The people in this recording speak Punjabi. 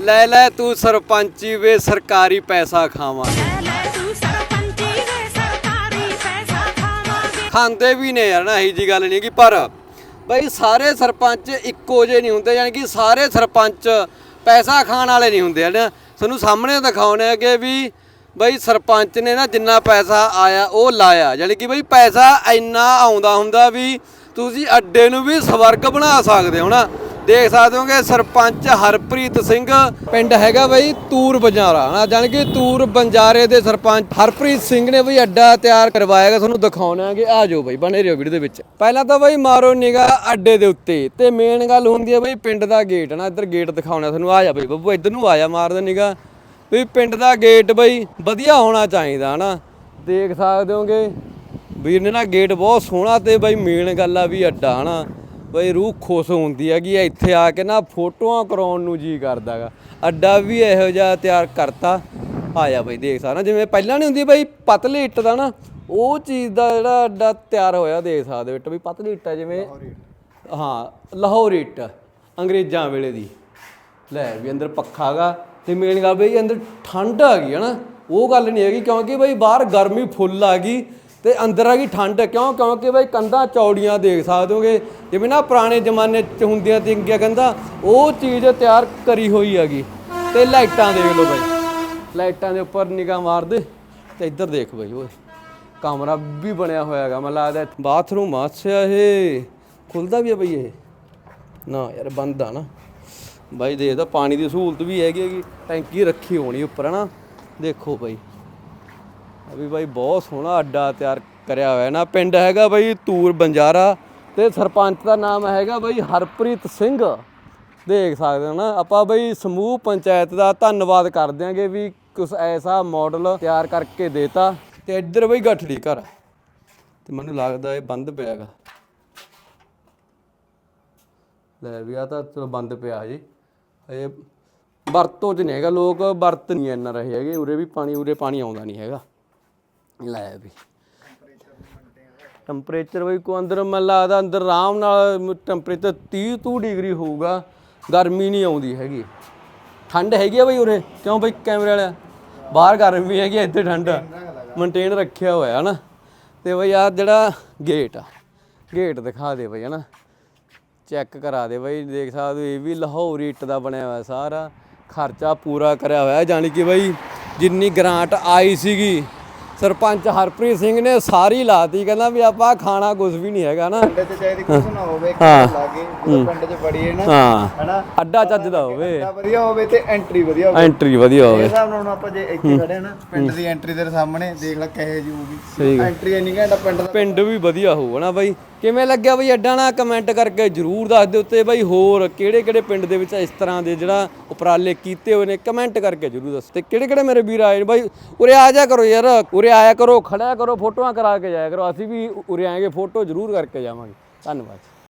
ਲੈ ਲੈ ਤੂੰ ਸਰਪੰਚੀ ਵੇ ਸਰਕਾਰੀ ਪੈਸਾ ਖਾਵਾਂ। ਖਾਂਦੇ ਵੀ ਨੇ ਯਾਰ ਨਾ ਇਹੀ ਜੀ ਗੱਲ ਨਹੀਂ ਕਿ ਪਰ ਬਈ ਸਾਰੇ ਸਰਪੰਚ ਇੱਕੋ ਜਿਹੇ ਨਹੀਂ ਹੁੰਦੇ ਯਾਨੀ ਕਿ ਸਾਰੇ ਸਰਪੰਚ ਪੈਸਾ ਖਾਣ ਵਾਲੇ ਨਹੀਂ ਹੁੰਦੇ ਹਨ? ਤੁਹਾਨੂੰ ਸਾਹਮਣੇ ਦਿਖਾਉਣੇ ਕਿ ਵੀ ਬਈ ਸਰਪੰਚ ਨੇ ਨਾ ਜਿੰਨਾ ਪੈਸਾ ਆਇਆ ਉਹ ਲਾਇਆ। ਯਾਨੀ ਕਿ ਬਈ ਪੈਸਾ ਇੰਨਾ ਆਉਂਦਾ ਹੁੰਦਾ ਵੀ ਤੁਸੀਂ ਅੱਡੇ ਨੂੰ ਵੀ ਸਵਰਗ ਬਣਾ ਸਕਦੇ ਹੋ ਨਾ ਦੇਖ ਸਕਦੇ ਹੋ ਕਿ ਸਰਪੰਚ ਹਰਪ੍ਰੀਤ ਸਿੰਘ। ਪਿੰਡ ਹੈਗਾ ਬਈ ਤੂਰ ਬੰਜਾਰਾ। ਨਾ, ਜਾਣੀ ਕਿ ਤੂਰ ਬੰਜਾਰੇ ਦੇ ਸਰਪੰਚ ਹਰਪ੍ਰੀਤ ਸਿੰਘ ਨੇ ਬਈ ਅੱਡਾ ਤਿਆਰ ਕਰਵਾਇਆਗਾ ਤੁਹਾਨੂੰ ਦਿਖਾਉਣਾਗੇ ਆ ਜਾਓ ਬਈ ਬਣੇ ਰਹੋ ਵੀਡੀਓ ਦੇ ਵਿੱਚ। ਪਹਿਲਾਂ ਤਾਂ ਬਈ ਮਾਰੋ ਨਿਗਾ ਅੱਡੇ ਦੇ ਉੱਤੇ। ਤੇ ਮੇਨ ਗੱਲ ਹੁੰਦੀ ਹੈ ਬਈ ਪਿੰਡ ਦਾ ਗੇਟ ਨਾ। ਇੱਧਰ ਗੇਟ ਦਿਖਾਉਣਾ ਤੁਹਾਨੂੰ। ਆ ਜਾ ਬਈ ਬੱਬੂ, ਇੱਧਰ ਨੂੰ ਆਇਆ ਜਾ ਮਾਰ ਦੇ ਨਿਗਾ ਵੀ ਪਿੰਡ ਦਾ ਗੇਟ ਬਈ ਵਧੀਆ ਹੋਣਾ ਚਾਹੀਦਾ, ਹਨਾ? ਦੇਖ ਸਕਦੇ ਹੋਗੇ। ਵੀਰ ਨੇ ਨਾ ਗੇਟ ਬਹੁਤ ਸੋਹਣਾ ਤੇ ਬਈ ਮੇਨ ਗੱਲ ਆ ਵੀ ਅੱਡਾ, ਹਨਾ? ਬਈ ਰੂਹ ਖੁਸ਼ ਹੁੰਦੀ ਹੈਗੀ ਆ ਇੱਥੇ ਆ ਕੇ ਨਾ ਫੋਟੋਆਂ ਕਰਾਉਣ ਨੂੰ ਜੀ ਕਰਦਾਗਾ ਅੱਡਾ ਵੀ ਇਹੋ ਜਿਹਾ ਤਿਆਰ ਕਰਤਾ। ਆਇਆ ਬਈ ਦੇਖ ਸਕਦਾ। ਜਿਵੇਂ ਪਹਿਲਾਂ ਨਹੀਂ ਹੁੰਦੀ ਬਈ ਪਤਲੀ ਇੱਟ ਦਾ ਨਾ ਉਹ ਚੀਜ਼ ਦਾ ਜਿਹੜਾ ਅੱਡਾ ਤਿਆਰ ਹੋਇਆ ਦੇਖ ਸਕਦੇ ਹੋ ਇੱਟ ਵੀ। ਪਤਲੀ ਇੱਟ ਆ ਜਿਵੇਂ ਹਾਂ ਲਾਹੌਰ ਇੱਟ। ਅੰਗਰੇਜ਼ਾਂ ਵੇਲੇ ਦੀ। ਲੈ ਵੀ ਅੰਦਰ ਪੱਖਾ ਗਾ ਤੇ ਮੇਨ ਗੱਲ ਬਈ ਅੰਦਰ ਠੰਡ ਆ ਗਈ ਹਨਾ ਉਹ ਗੱਲ ਨਹੀਂ ਹੈਗੀ ਕਿਉਂਕਿ ਬਈ ਬਾਹਰ ਗਰਮੀ ਫੁੱਲ ਆ ਗਈ। ਤੇ ਅੰਦਰ ਆ ਗਈ ਠੰਡ। ਕਿਉਂ? ਕਿਉਂਕਿ ਬਈ ਕੰਧਾਂ ਚੌੜੀਆਂ ਦੇਖ ਸਕਦੇ ਹੋਗੇ ਜਿਵੇਂ ਨਾ ਪੁਰਾਣੇ ਜ਼ਮਾਨੇ 'ਚ ਹੁੰਦੀਆਂ ਤਿੰਗੀਆਂ ਕੰਧਾਂ ਉਹ ਚੀਜ਼ ਤਿਆਰ ਕਰੀ ਹੋਈ ਹੈਗੀ। ਤੇ ਲਾਈਟਾਂ ਦੇਖ ਲਓ ਬਈ। ਲਾਈਟਾਂ ਦੇ ਉੱਪਰ ਨਿਗਾਹ ਮਾਰ ਦੇ ਤੇ ਇੱਧਰ ਦੇਖ ਬਈ ਓਏ। ਕਮਰਾ ਵੀ ਬਣਿਆ ਹੋਇਆ ਹੈਗਾ, ਮੈਨੂੰ ਲੱਗਦਾ ਬਾਥਰੂਮ ਆਛਿਆ ਇਹ। ਖੁੱਲਦਾ ਵੀ ਹੈ ਬਈ ਇਹ। ਨਾ ਯਾਰ, ਬੰਦ ਆ ਨਾ। ਬਾਈ ਦੇਖਦਾ ਪਾਣੀ ਦੀ ਸਹੂਲਤ ਵੀ ਹੈਗੀ ਹੈਗੀ। ਟੈਂਕੀ ਰੱਖੀ ਹੋਣੀ ਉੱਪਰ, ਹਨਾ। ਦੇਖੋ ਬਾਈ। ਵੀ ਬਾਈ ਬਹੁਤ ਸੋਹਣਾ ਅੱਡਾ ਤਿਆਰ ਕਰਿਆ ਹੋਇਆ ਨਾ, ਪਿੰਡ ਹੈਗਾ ਬਾਈ ਤੂਰ ਬੰਜਾਰਾ ਤੇ ਸਰਪੰਚ ਦਾ ਨਾਮ ਹੈਗਾ ਬਾਈ ਹਰਪ੍ਰੀਤ ਸਿੰਘ। ਦੇਖ ਸਕਦੇ ਹੋ ਨਾ, ਆਪਾਂ ਬਈ ਸਮੂਹ ਪੰਚਾਇਤ ਦਾ ਧੰਨਵਾਦ ਕਰ ਦਿਆਂਗੇ ਵੀ ਕੁਛ ਐਸਾ ਮਾਡਲ ਤਿਆਰ ਕਰਕੇ ਦੇਤਾ ਤੇ ਇੱਧਰ ਬਈ ਗੱਠੜੀ ਘਰ ਤੇ ਮੈਨੂੰ ਲੱਗਦਾ ਇਹ ਬੰਦ ਪਿਆ ਹੈਗਾ। ਲੈ ਵੀ ਆ ਤਾਂ ਚਲੋ ਬੰਦ ਪਿਆ ਜੀ। ਇਹ ਵਰਤੋਂ ਚ ਨਹੀਂ ਹੈਗਾ, ਲੋਕ ਵਰਤ ਨਹੀਂ ਇੰਨਾ ਰਹੇ ਹੈਗੇ, ਉਰੇ ਵੀ ਪਾਣੀ, ਉਰੇ ਪਾਣੀ ਆਉਂਦਾ ਨਹੀਂ ਹੈਗਾ। ਲੈ ਵੀ। ਟੈਂਪਰੇਚਰ ਬਈ ਕੋ ਅੰਦਰ ਮੈਨੂੰ ਲੱਗਦਾ ਅੰਦਰ ਆਰਾਮ ਨਾਲ ਟੈਂਪਰੇਚਰ 30 ਤੋਂ ਡਿਗਰੀ ਹੋਊਗਾ ਗਰਮੀ ਨਹੀਂ ਆਉਂਦੀ ਹੈਗੀ। ਠੰਡ ਹੈਗੀ ਆ ਬਈ ਉਰੇ ਕਿਉਂ ਬਈ ਕੈਮਰੇ ਵਾਲਿਆ? ਬਾਹਰ ਗਰਮੀ ਹੈਗੀ ਆ, ਇੱਥੇ ਠੰਡ ਮੇਨਟੇਨ ਰੱਖਿਆ ਹੋਇਆ ਹੈ ਨਾ ਤੇ ਬਈ ਆ ਜਿਹੜਾ ਗੇਟ ਆ ਗੇਟ ਦਿਖਾ ਦੇ ਬਈ ਹਨਾ? ਚੈੱਕ ਕਰਾ ਦੇ ਬਈ ਦੇਖ ਸਕਦੇ ਹੋ ਇਹ ਵੀ ਲਾਹੌਰੀ ਇੱਟ ਦਾ ਬਣਿਆ ਹੋਇਆ ਸਾਰਾ। ਖਰਚਾ ਪੂਰਾ ਕਰਿਆ ਹੋਇਆ ਜਾਨੀ ਕਿ ਬਈ ਜਿੰਨੀ ਗ੍ਰਾਂਟ ਆਈ ਸੀਗੀ ਸਰਪੰਚ ਹਰਪ੍ਰੀਤ ਸਿੰਘ ਨੇ ਸਾਰੀ ਲਾਤੀ ਕਹਿੰਦਾ ਵੀ ਆਪਾਂ ਖਾਣਾ ਕੁਝ ਵੀ ਨਹੀਂ ਹੈਗਾ ਨਾ। ਪਿੰਡ 'ਚ ਚਾਹੀਦੀ ਕੁਝ ਨਾ ਹੋਵੇ ਹਾਂ। ਲਾਗੇ ਜਦੋਂ ਪਿੰਡ 'ਚ ਬੜੀਏ ਨਾ ਹਾਂ। ਹਨਾ? ਅੱਡਾ ਚੱਜਦਾ ਹੋਵੇ। ਅੱਡਾ ਵਧੀਆ ਹੋਵੇ ਤੇ ਐਂਟਰੀ ਵਧੀਆ ਹੋਵੇ। ਐਂਟਰੀ ਵਧੀਆ ਇਸ ਹੋਵੇ ਹਿਸਾਬ ਨਾਲ ਹੁਣ ਆਪਾਂ ਜੇ ਇੱਥੇ ਖੜੇ ਆ ਨਾ ਪਿੰਡ ਦੀ ਐਂਟਰੀ ਤੇਰੇ ਸਾਹਮਣੇ ਦੇਖ ਲੈ ਕਹੇ ਜੀ ਹੋਊਗੀ। ਐਂਟਰੀ ਇੰਨੀ ਘੰਟਾ ਪਿੰਡ ਦਾ ਪਿੰਡ ਵੀ ਵਧੀਆ ਹੋਊਗਾ ਨਾ ਬਾਈ। ਕਿਵੇਂ ਲੱਗਿਆ ਬਈ ਅੱਡਾ ਨਾ ਕਮੈਂਟ ਕਰਕੇ ਜਰੂਰ ਦੱਸ ਦਿਓ ਤੇ ਬਈ ਹੋਰ ਕਿਹੜੇ ਕਿਹੜੇ ਪਿੰਡ ਦੇ ਵਿੱਚ ਇਸ ਤਰ੍ਹਾਂ ਦੇ ਜਿਹੜਾ ਉਪਰਾਲੇ ਕੀਤੇ ਹੋਏ ਨੇ? ਕਮੈਂਟ ਕਰਕੇ ਜਰੂਰ ਦੱਸੋ। ਤੇ ਕਿਹੜੇ ਕਿਹੜੇ ਮੇਰੇ ਵੀਰ ਆਏ ਨੇ? ਬਾਈ ਉਰੇ ਆ ਜਾ ਕਰੋ ਯਾਰ, ਉਰੇ ਆਇਆ ਕਰੋ, ਖੜਿਆ ਕਰੋ, ਫੋਟੋਆਂ ਕਰਾ ਕੇ ਜਾਇਆ ਕਰੋ। ਅਸੀਂ ਵੀ ਉਰੇ ਆਏਗੇ, ਫੋਟੋ ਜਰੂਰ ਕਰਕੇ ਜਾਵਾਂਗੇ। ਧੰਨਵਾਦ।